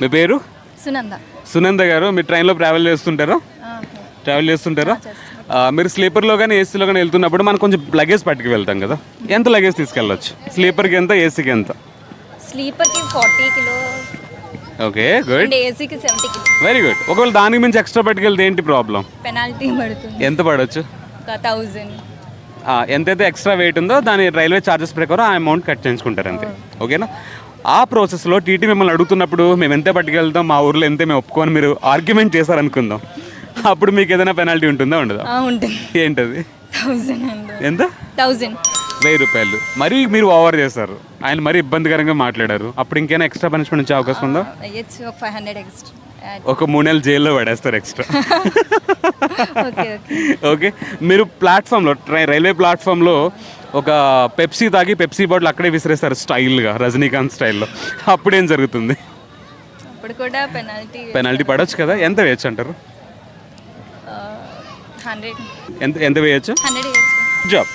మీ పేరు? సునంద. సునంద గారు మీరు ట్రైన్లో ట్రావెల్ చేస్తుంటారా? ట్రావెల్ చేస్తుంటారా? మీరు స్లీపర్లో కానీ ఏసీలో కానీ వెళ్తున్నప్పుడు మనం కొంచెం లగేజ్ పట్టుకు వెళ్తాం కదా. ఎంత లగేజ్ తీసుకెళ్ళచ్చు? స్లీపర్కి ఎంత ఏసీకి ఎంత? స్లీపర్కి ఫార్టీ కిలో. Okay good. ఏసీకి సెవెంటీ కిలో. Very good. ఒకవేళ దానికి మించి ఎక్స్ట్రా పట్టుకెళ్తే ఏంటి ప్రాబ్లం? పెనాల్టీ పడుతుంది. ఎంత పడవచ్చు థౌజండ్. ఎంతైతే ఎక్స్ట్రా వెయిట్ ఉందో దాని రైల్వే ఛార్జెస్ ప్రకారం ఆ అమౌంట్ కట్ చేయించుకుంటారు అంతే. ఓకేనా? ఆ ప్రాసెస్లో టీటీ మిమ్మల్ని అడుగుతున్నప్పుడు మేము ఎంత పట్టుకెళ్తాం మా ఊర్లో ఎంత మేము ఒప్పుకొని మీరు ఆర్గ్యుమెంట్ చేశారనుకుందాం. అప్పుడు మీకు ఏదైనా పెనాల్టీ ఉంటుందా ఉండదా? ఉంటుంది. ఏంటది? ఎంత? థౌజండ్ వెయ్యి రూపాయలు. మరీ మీరు ఓవర్ చేశారు. ఆయన మరీ ఇబ్బందికరంగా మాట్లాడారు. అప్పుడు ఇంకేమైనా ఎక్స్ట్రా పనిష్మెంట్ వచ్చే అవకాశం ఉందా? ఫైవ్ హండ్రెడ్ ఎక్స్ట్రా ఒక మూడు నెలలు జైల్లో పడేస్తారు ఎక్స్ట్రా. ఓకే మీరు ప్లాట్ఫామ్లో ట్రై రైల్వే ప్లాట్ఫామ్లో ఒక పెప్సీ తాగి పెప్సీ బాటిల్ అక్కడే విసిరేస్తారు స్టైల్గా రజనీకాంత్ స్టైల్లో. అప్పుడేం జరుగుతుంది? అప్పుడు కూడా పెనాల్టీ పెనాల్టీ పడవచ్చు కదా? ఎంత వేయచ్చు అంటారు? ఎంత ఎంత వేయచ్చు. జాబ్.